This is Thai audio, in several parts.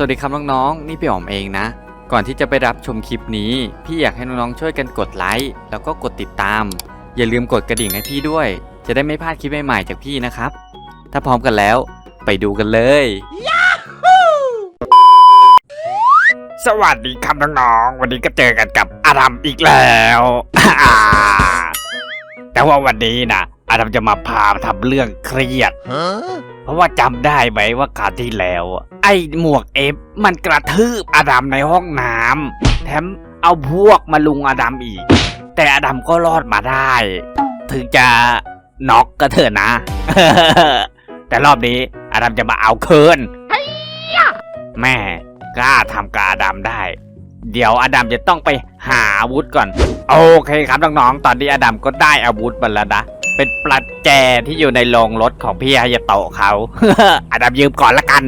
สวัสดีครับน้องๆ นี่พี่อ๋อมเองนะ ก่อนที่จะไปรับชมคลิปนี้ พี่อยากให้น้องๆช่วยกันกดไลค์แล้วก็กดติดตาม อย่าลืมกดกระดิ่งให้พี่ด้วย จะได้ไม่พลาดคลิปใหม่ๆจากพี่นะครับ ถ้าพร้อมกันแล้ว ไปดูกันเลย สวัสดีครับน้องๆ วันนี้ก็เจอกันกับอารัมอีกแล้ว แต่ว่าวันนี้นะอารัมจะมาพาทำเรื่องเครียด เพราะว่าจำได้ไหมว่าคราวที่แล้วไอ้ หมวกเอฟมันกระทืบอาดัมในห้องน้ำแถมเอาพวกมาลุงอาดัมอีก แต่อาดัมก็รอดมาได้ ถึงจะน็อกก็เถอะนะ แต่รอบนี้อาดัมจะมาเอาคืนแม่กล้าทำกับอาดัมได้ เดี๋ยวอาดัมจะต้องไปหาอาวุธก่อน โอเคครับน้องๆ ตอนนี้อาดัมก็ได้อาวุธมาแล้วนะเป็นปลัดแจที่อยู่ในโรงรถของพี่ฮายาโตะเขาอาดัมยืมก่อนละกัน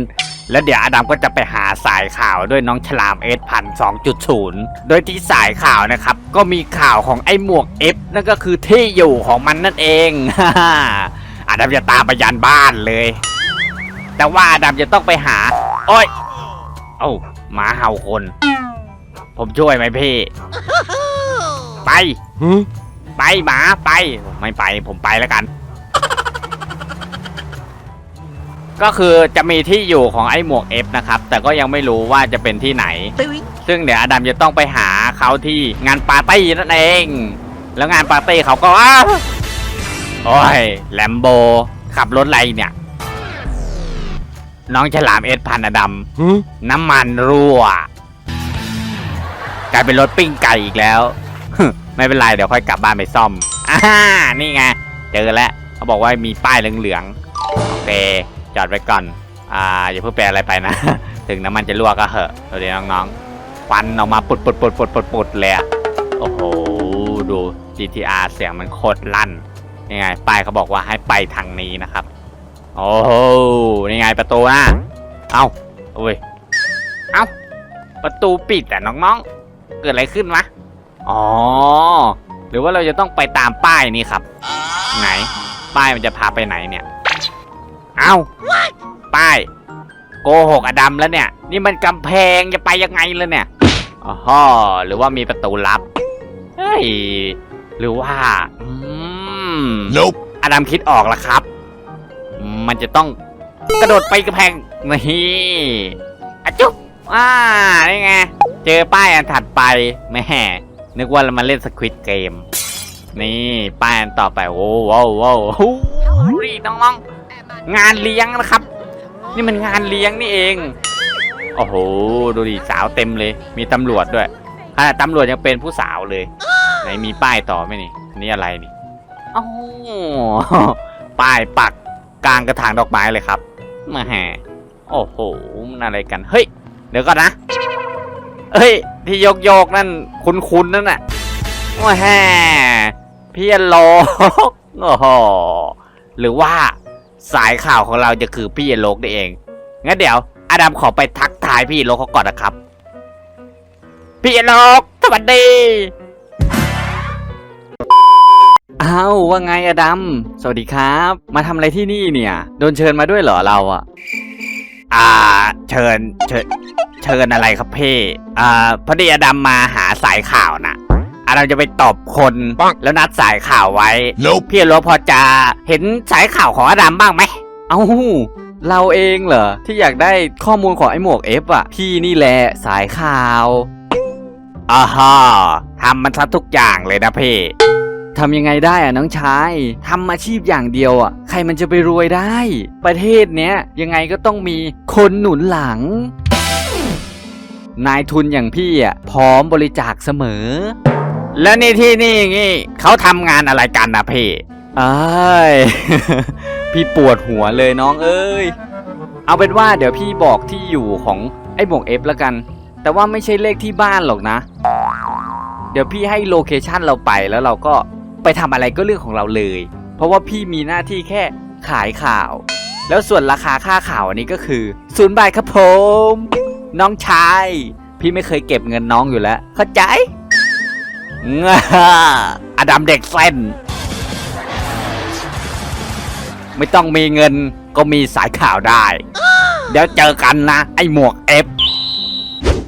แล้วเดี๋ยวอาดัมก็จะไปหาสายข่าวด้วยน้องฉลามเอสพันสองจุดศูนย์โดยที่สายข่าวนะครับ ก็มีข่าวของไอ้หมวกเอฟนั่นก็คือที่อยู่ของมันนั่นเองอาดัมจะตามไปยันบ้านเลย แต่ว่าอาดัมจะต้องไปหา โอ้ยเอ้าหมาเห่าคน ผมช่วยไหมพี่ ไป ไปหมาไป ไม่ไปผมไปแล้วกัน ก็คือจะมีที่อยู่ของไอ้หมวกเอฟนะครับ แต่ก็ยังไม่รู้ว่าจะเป็นที่ไหน ซึ่งเดี๋ยวอดัมจะต้องไปหาเขาที่งานปาร์ตี้นั่นเอง แล้วงานปาร์ตี้เขาก็อ้าวโอ้ยแลมโบขับรถอะไรเนี่ย น้องฉลามเอสพันอดัมน้ำมันรั่วกลายเป็นรถปิ้งไก่อีกแล้วไม่เป็นไรเดี๋ยวค่อยกลับบ้านไปซ่อมอ่านี่ไงเจอแล้วเขาบอกว่ามีป้ายเหลืองๆโอเค จอดไว้ก่อน อ่าอย่าเพิ่งแปลอะไรไปนะ ถึงน้ำมันจะรั่วก็เหอะเดี๋ยวน้องๆควันออกมาปุดปุดปุดปุดปุดปุดเลยโอ้โห ดู GTR เสียงมันโคตรลั่นนี่ไงป้ายเขาบอกว่าให้ไปทางนี้นะครับ โอ้โหนี่ไงประตูนะเอ้าโอ้ยเอ้าประตูปิดอะน้องๆ เกิดอะไรขึ้นวะอ๋อ หรือว่าเราจะต้องไปตามป้ายนี้ครับ ไหน ป้ายมันจะพาไปไหนเนี่ย เอ้าป้าย โกหกอดัมแล้วเนี่ย นี่มันกำแพงจะไปยังไงเลยเนี่ยอ๋อหรือว่ามีประตูลับ เฮ้ย หรือว่าอืม Nope. อดัมคิดออกแล้วครับ มันจะต้องกระโดดไปกระแพงนี่อะจุ๊บอ่านี่ไง เจอป้ายอันถัดไปแม่นึกว่าเรามาเล่นสควิตเกม นี่ป้ายอันต่อไป โอ้โหโอ้โหนี่น้องๆ งานเลี้ยงนะครับ นี่มันงานเลี้ยงนี่เอง โอ้โห ดูดิสาวเต็มเลย มีตำรวจด้วยขนาตำรวจยังเป็นผู้สาวเลย ไหนมีป้ายต่อไหมนี่นี่อะไรนี่โอ้ป้ายปักกลางกระถางดอกไม้เลยครับมาแห่โอ้โห มันอะไรกัน เฮ้ย เดี๋ยวก่อนนะ เฮ้ย ที่โยกโยกนั่น คุ้นๆนั่นน่ะว้าแฮ่เพี่โลกโอ้โห หรือว่า สายข่าวของเราจะคือพี่โลกนี่เอง งั้นเดี๋ยวอาดัมขอไปทักทายพี่โลกเขาก่อนนะครับ พี่โลกสวัสดี อ้าวว่าไงอดัม สวัสดีครับ มาทำอะไรที่นี่เนี่ย โดนเชิญมาด้วยเหรอเราอะอ่า เชิญ เชิญ เชิญอะไรครับพี่ อ่า พอดีอดัมมาหาสายข่าวนะ อดัมจะไปตอบคนปังแล้วนัดสายข่าวไว้ Nope. พี่โลพอจะเห็นสายข่าวของอดัมบ้างไหมเอ้าเราเองเหรอ ที่อยากได้ข้อมูลของไอ้หมวกเอฟอะพี่นี่แหละสายข่าวอ่าฮะทำมันซะทุกอย่างเลยนะพี่ทำยังไงได้อะน้องชายทำอาชีพอย่างเดียวอะใครมันจะไปรวยได้ ประเทศเนี้ยยังไงก็ต้องมีคนหนุนหลัง นายทุนอย่างพี่อะพร้อมบริจาคเสมอ แล้วนี่ที่นี่งี้เขาทำงานอะไรกันนะพี่อ้ายพี่ปวดหัวเลยน้องเอ้ย เอาเป็นว่าเดี๋ยวพี่บอกที่อยู่ของไอ้หมวกเอฟแล้วกัน แต่ว่าไม่ใช่เลขที่บ้านหรอกนะ เดี๋ยวพี่ให้โลเคชันเราไปแล้วเราก็ไปทำอะไรก็เรื่องของเราเลย เพราะว่าพี่มีหน้าที่แค่ขายข่าว แล้วส่วนราคาค่าข่าวอันนี้ก็คือศูนย์บาทครับผม น้องชาย พี่ไม่เคยเก็บเงินน้องอยู่แล้ว เข้าใจ อดัมเด็กเส้น ไม่ต้องมีเงินก็มีสายข่าวได้ เดี๋ยวเจอกันนะ ไอ้หมวกเอฟ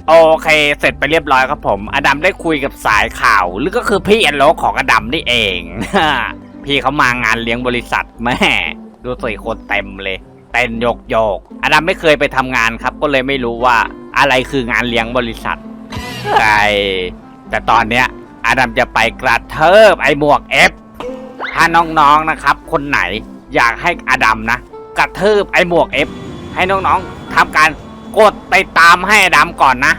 โอเค เสร็จไปเรียบร้อยครับผม อดัมได้คุยกับสายข่าว หรือก็คือพี่แอนโลของอดัมนี่เอง พี่เขามางานเลี้ยงบริษัทแม่ ดูสิคนเต็มเลย เต้นโยกโยก อดัมไม่เคยไปทำงานครับ ก็เลยไม่รู้ว่าอะไรคืองานเลี้ยงบริษัทไอแต่ตอนเนี้ย อดัมจะไปกระเทิบไอหมวกเอฟถ้าน้องๆนะครับ คนไหนอยากให้อดัมนะ กระเทิบไอหมวกเอฟให้น้องๆทำการกดติดตามให้อดัมก่อนนะ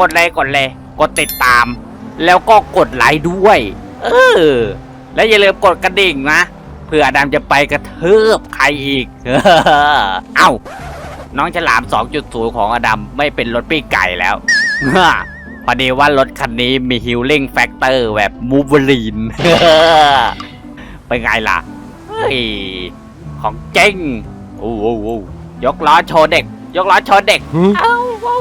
กดเลยกดเลย กดติดตาม แล้วก็กดไลค์ด้วย เออ และอย่าลืมกดกระดิ่งนะเพื่ออดัมจะไปกระเทิบใครอีก เอ้าน้องฉลาม 2.0 ของอดัมไม่เป็นรถปิ้ไก่แล้ว พอดีว่ารถคันนี้มีฮิลลิ่งแฟกเตอร์แบบมูเวลีนเป็นไงล่ะ เฮ้ย ของเจ๊งโอ้โหโอ้โหยกล้อโชว์เด็ก ยกล้อโชว์เด็ก เอ้าเอ้า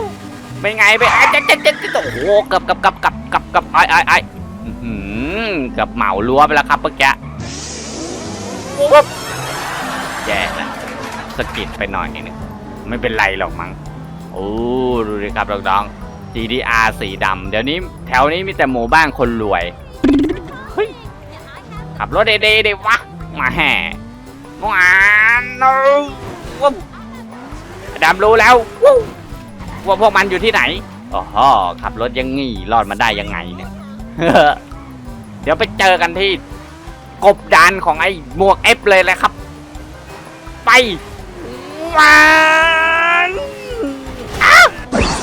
เป็นไงไปไอ้เจ๊งเจ๊งเจ๊งเจ๊งโอ้โหเกับกับกับกับกับกับไอ้ไอ้ไอ้อื้อหือเกับเหมารั้วไปแล้วครับเมื่อกี้ปุ๊บแย่แล้วสะกิดไปหน่อยนึงไม่เป็นไรหรอกมั้งโอ้ดูดิครับน้องๆ GDR สีดำเดี๋ยวนี้แถวนี้มีแต่หมู่บ้านคนรวยเฮ้ยขับรถเด้ๆดิวะมาแห่มานโน้ว้าวดำรู้แล้วว่าพวกมันอยู่ที่ไหนอ๋อขับรถยังงี้รอดมาได้ยังไงเนี่ยเดี๋ยวไปเจอกันที่กบดานของไอ้หมวกเอฟเลยแหละครับ ไปว้า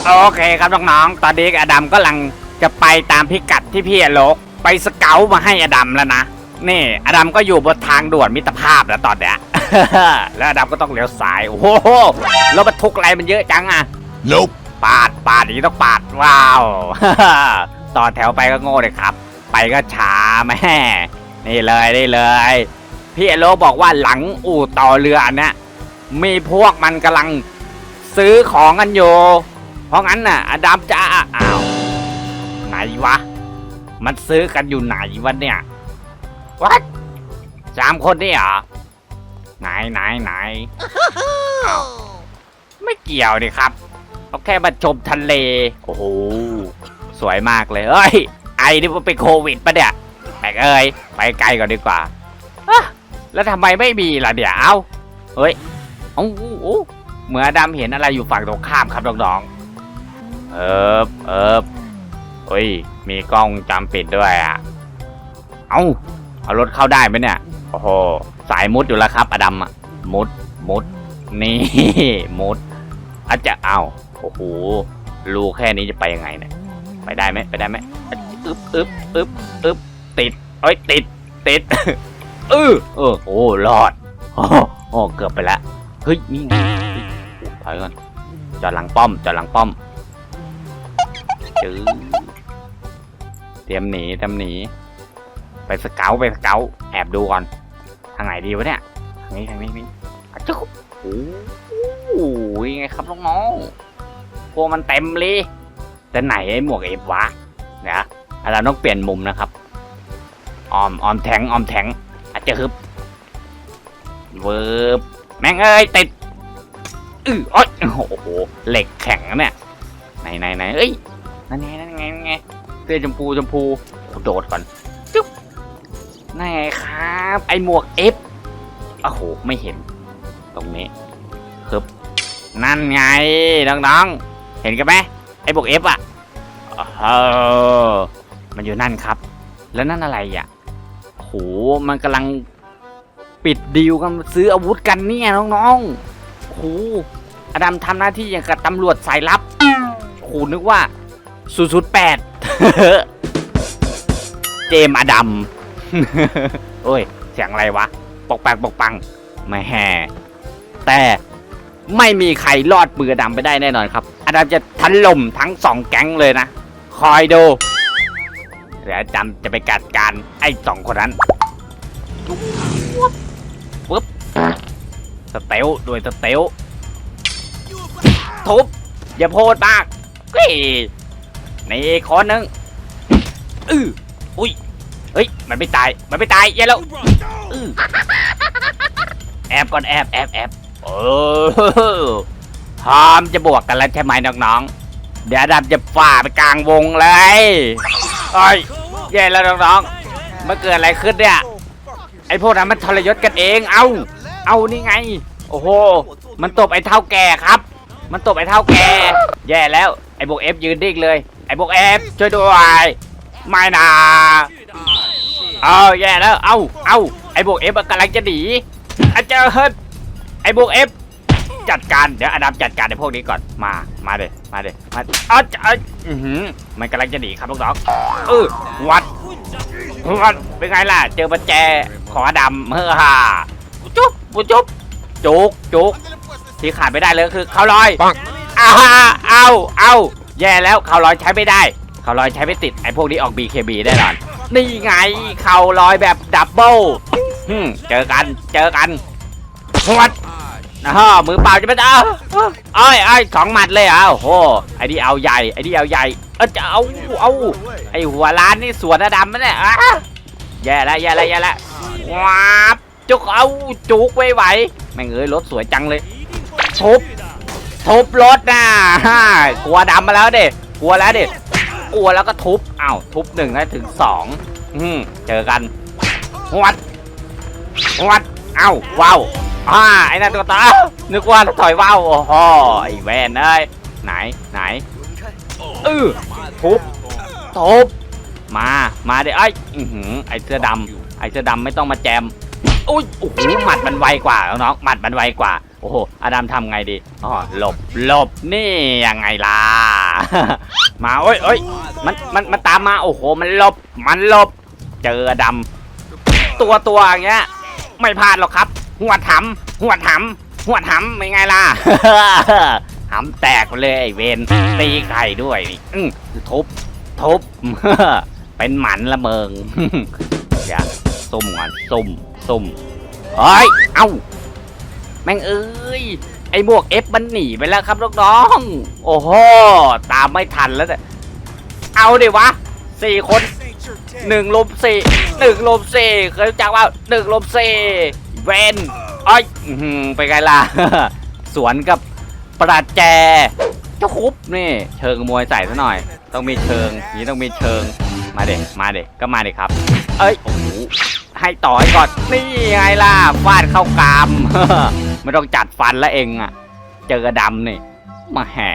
โอเคครับน้องๆ ตอนนี้อดัมก็ลังจะไปตามพิกัดที่พี่อโลกไปสเกลมาให้อดัมแล้วนะ นี่อดัมก็อยู่บนทางด่วนมิตรภาพแล้วตอนเนี้ย แล้วอดัมก็ต้องเลี้ยวซ้าย โอ้โหรถบรรทุกอะไรมันเยอะจังอะ Nope. ปาดปาดอย่างนี้ต้องปาด ว้าว ต่อแถวไปก็โง่เลยครับ ไปก็ช้าแม่นี่เลยนี่เลย พี่เอโลบอกว่าหลังอู่ต่อเรืออันเนี้ยมีพวกมันกำลังซื้อของกันอยู่เพ ราะงั้นน่ะ อดัมจะอ้าวไหนวะ มันซื้อกันอยู่ไหนวะเนี่ยวัดสามคนนี่เหรอไหนไหนไหนไม่เกี่ยวนี่ครับเขาแค่มาชมทะเล โอ้โหสวยมากเลยเอ้ย ไอ้นี่มันเป็นโควิดปะเนี่ยแปลกเอ้ยไปไกลก่อนดีกว่าแล้วทำไมไม่มีล่ะเดี๋ยวเอ้าเฮ้ยเอ้าอู้อู้เหมือนอดำเห็นอะไรอยู่ฝั่งตรงข้ามครับน้องๆ เอิบเอิบเฮ้ย มีกล้องจำปิดด้วยอะ เอ้า เอารถเข้าได้ไหมเนี่ย โอ้โห สายมุดอยู่แล้วครับ อดัมอะมุด มุด นี่ มุดอาจจะเอาโอ้โห รูแค่นี้จะไปยังไงเนี่ย ไปได้ไหมไปได้ไหมอึ๊บอึ๊บอึ๊บอึ๊บติด เอ้ย ติด ติดเออเออ โอ้ รอด โอ้โอ้เกือบไปแล้วเฮ้ย นี่ไงถอยก่อนจอดหลังป้อม จอดหลังป้อม จื้อเตรียมหนีเตรียมหนี ไปสเกาต์ไปสเกาต์แอบดูก่อน ทางไหนดีวะเนี่ย ทางนี้ทางนี้นี่อะจุ๊บโอ้โหยังไงครับน้องๆพวกมันเต็มเลยแต่ไหนไอ้หมวกเอฟวะเนี่ยเราต้องเปลี่ยนมุมนะครับ ออมออมแทงออมแทงอาจจะฮึบเวิร์บแม่งเอ้ยติดอืออ้ยโอ้โหเหล็กแข็งนะเนี่ยไหนไหนไหนเอ้ย นั่นไงนั่นไงนั่นไงเสื้อชมพูชมพูโดดก่อนจุ๊บนั่นไงครับ ไอหมวกเอฟโอ้โหไม่เห็น ตรงนี้ครับนั่นไงน้องๆเห็นกันไหมไอ้บวกเอฟอะเออมันอยู่นั่นครับ แล้วนั่นอะไรอะโหมันกำลังปิดดีลกันซื้ออาวุธกันเนี่ยน้องๆโหอดัมทำหน้าที่อย่างกับตำรวจสายลับโหนึกว่า 008เจมส์อดัมโอ้ย เสียงอะไรวะ ปกปังปกปัง ไม่แห่แต่ไม่มีใครรอดมืออดำไปได้แน่นอนครับอดัมจะถล่มทั้งสองแก๊งเลยนะ คอยดูเดี๋ยวอดัมจะไปกัดการไอ้สองคนนั้นปุ๊บสเตลด้วยสเตลทุบอย่าโพดมากเฮ้ย นี่คนหนึ่งอืออุ้ยเฮ้ยมันไม่ตายมันไม่ตายยัแล้วอือแอบก่อนแอบแอบแอบเออพร้อมจะบวกกันแล้วใช่ไหมน้องๆเดี๋ยวดับจะฝ่าไปกลางวงเลยโอ้ยแย่แล้วน้องๆมันเกิดอะไรขึ้นเนี่ยไอ้พวกนั้นมันทรยศกันเองเอาเอานี่ไง โอ้โห มันตบไอ้เท่าแก่ครับ มันตบไอ้เท่าแก่ แย่แล้ว ไอ้พวกเอฟยืนดิ่งเลย ไอ้พวกเอฟช่วยด้วยไม่นะเอาแย่แล้วเอาเอาไอ้พวกเอฟกำลังจะหนีอาจารย์เฮ้ยไอ้พวกเอฟจัดการเดี๋ยวอดัมจัดการไอ้พวกนี้ก่อนมามาเดมาเดมาอ๋อจะเอ้ยอื้อหือมันกำลังจะหนีครับน้องๆเออวัดวัดเป็นไงล่ะ เจอประแจของอดัมเฮ้อฮ่าจุ๊บปุ๊จุ๊บจุกจุกที่ขาดไม่ได้เลยคือเขาลอยอ้าเอาเอา แย่แล้วเขาลอยใช้ไม่ได้ เขาลอยใช้ไม่ติดไอ้พวกนี้ออก BKB แน่นอน นี่ไงเขาลอยแบบดับเบิลฮึมเจอกันเจอกันหวัดนะฮะมือเปล่าจะไม่ได้เอาเอ้ยอ้ยสองหมัดเลยอะโอ้โหไอ้นี่เอาใหญ่ไอ้นี่เอาใหญ่เออจะเอาเอาไอ้หัวล้านนี่สวนดำมันเนี่ยอะแย่แล้วแย่แล้วแย่แล้วว้าบจุกเอาจุกไว้ไหวแม่งเอ้ยรถสวยจังเลยทุบ ทุบรถนะฮ่ากลัวดำมาแล้วเด็กลัวแล้วเด็กลัวแล้วก็ทุบอ้าวทุบหนึ่งได้ถึงสองอืมเจอกันหวัดหวัดเอ้าว้าวอ่าไอ้นั่นตัวตานึกว่าถอยว่าวโอ้โหไอ้แวนเอ้ยไหนไหนเออทุบทุบมามาเดี๋ยวไอ้อือหือไอ้เสื้อดำไอ้เสื้อดำไม่ต้องมาแจมอุ้ยโอ้โหหมัดมันไวกว่าน้องหมัดมันไวกว่า อ้โหอดัมทำไงดีอ๋อหลบหลบนี่ยังไงล่ะ มาโอ้ยโอ้ยมันมันมันตามมาโอ้โห มันหลบมันหลบ เจออดัมตัวตัวอย่างเงี้ย ไม่พลาดหรอกครับ หัวถำหัวถำหัวถำไม่ไงล่ะหำแตกไปเลยไอ้เวนตีไข่ด้วยนี่ทุบทุบเป็นหมันละเมิงอย่าซุ่มก่อนซุ่มซุ่มเฮ้ย เอ้า แม่งเอ้ย ไอ้หมวกเอฟมันหนีไปแล้วครับน้องๆโอ้โห ตามไม่ทันแล้วเนี่ยเอาดิวะสี่คนหนึ่งลบสี่หนึ่งลบสี่เคยรู้จักว่าหนึ่งลบสี่เวนอ้อยไปไงล่ะ สวนกับประแจเจ้าคุบนี่ เชิงมวยใส่ซะหน่อย ต้องมีเชิงนี้ต้องมีเชิงมาเด็กมาเด็กก็มาเด็กครับ เอ้ยโอ้โหให้ต่อให้ก่อนนี่ไงล่ะฟาดเข้ากราม ไม่ต้องจัดฟันแล้วเองอะ เจอดำนี่มาแห่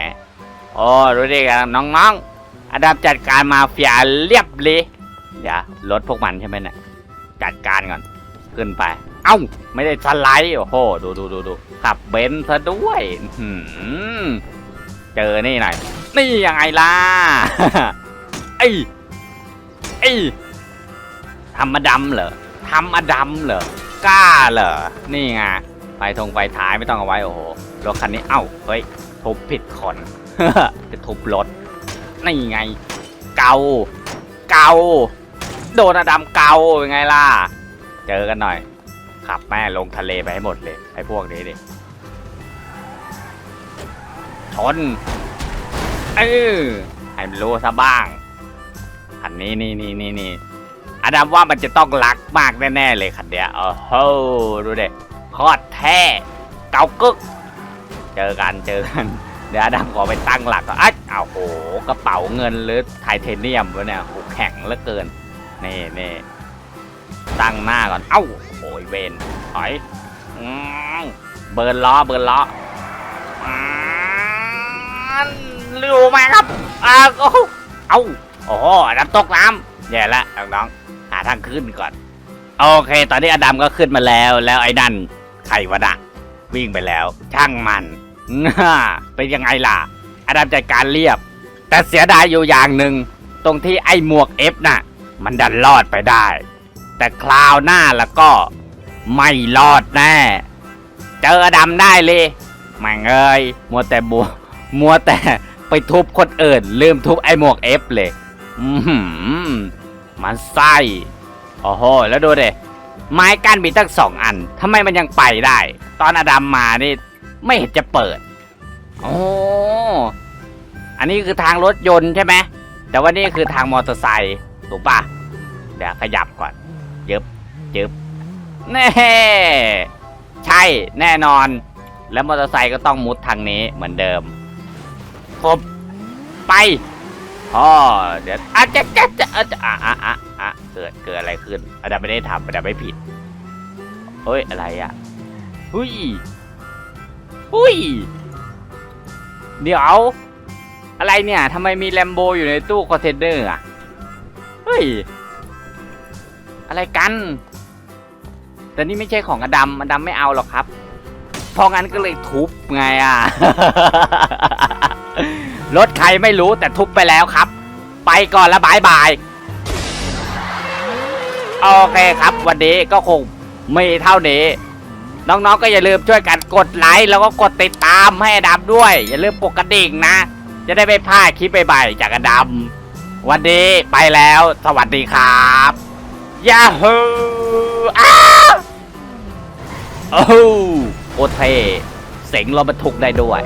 โอ้รู้ดีกันน้องๆอดับจัดการมาเฟียเรียบเลยเดี๋ยวรถพวกมันใช่ไหมเนี่ยจัดการก่อนขึ้นไป เอ้า ไม่ได้สไลด์โอ้โหดูดูดูดูขับเบนซ์ซะด้วยอื้อหือเจอนี่หน่อยนี่ยังไงล่ะไอ้ไอ้ทำมาดำเหรอทำมาดำเหรอกล้าเหรอนี่ไง ไฟทงไฟท้ายไม่ต้องเอาไว้โอ้โหรถคันนี้เอ้าเฮ้ยทุบผิดคนจะทุบรถนี่ไง เกาเกาโดนอดัมเกาเป็นไงล่ะ เจอกันหน่อย ขับแม่ลงทะเลไปให้หมดเลยไอ้พวกนี้ดิชนเออให้มันรู้ซะบ้าง อันนี้นี่นี่นี่นี่อดัมว่ามันจะต้องรักมากแน่ๆเลยคันเนี้ยโอ้โหดูเด็ คตรแท้เกากึก เจอกันเจอกัน เดี๋ยวอดัมขอไปตั้งหลักก่อนอ้าวอ้าโหกระเป๋าเงินหรือไทเทเนียมวะเนี่ยโหแข็งเหลือเกินนี่นี่ตั้งหน้าก่อนเอ้าโอ้ยเวนถอยเบิร์นล้อเบิร์นล้ออืมรู้ไหมครับอ้าวเอ้าโอ้โหอดัมตกน้ำแย่ละน้องๆหาทางขึ้นก่อน โอเค ตอนนี้อดัมก็ขึ้นมาแล้วแล้วไอ้นั่น ใครวะนะวิ่งไปแล้ว ช่างมันน่าเป็นยังไงล่ะ อดัมจัดการเรียบ แต่เสียดายอยู่อย่างหนึ่ง ตรงที่ไอ้หมวกเอฟน่ะ มันดันรอดไปได้ แต่คราวหน้าแล้วก็ ไม่รอดแน่ เจออดัมได้เลยแม่งเอ้ยมัวแต่บัวมัวแต่ไปทุบคนอื่น ลืมทุบไอ้หมวกเอฟเลย อือหือมันไส้โอ้โห แล้วดูเด ไม้กั้นมีตั้งสองอันทำไมมันยังไปได้ ตอนอดัมมานี่ไม่เห็นจะเปิดโอ้อันนี้คือทางรถยนต์ใช่ไหมแต่ว่านี่คือทางมอเตอร์ไซค์ถูกปะเดี๋ยวขยับก่อนยึบยึบแน่ใช่แน่นอน แล้วมอเตอร์ไซค์ก็ต้องมุดทางนี้เหมือนเดิมครบไป พ่อเดี๋ยวอาจจะจะจะอะอะอะอะอะเกิดเกิดอะไรขึ้นอาจารย์ไม่ได้ทำอาจารย์ไม่ผิดเฮ้ยอะไรอะหุยหุยเดี๋ยว อะไรเนี่ยทำไมมีแลมโบอยู่ในตู้คอนเทนเนอร์อะเฮ้ยอะไรกัน แต่นี่ไม่ใช่ของอดัมอดัมไม่เอาหรอกครับ เพราะงั้นก็เลยทุบไงอะ รถใครไม่รู้แต่ทุบไปแล้วครับ ไปก่อนล้วบายบาย โอเคครับ วันนี้ก็คงมีเท่านี้ น้องๆก็อย่าลืมช่วยกันกดไลค์แล้วก็กดติดตามให้อดัมด้วย อย่าลืมปกกระดิ่งนะ จะได้ไม่พลาดคลิปใหม่ๆจากอดัมวันนี้ไปแล้ว สวัสดีครับยาฮูอ้าโอ้โหโคตรเทเสงรถบรรทุกได้ด้วย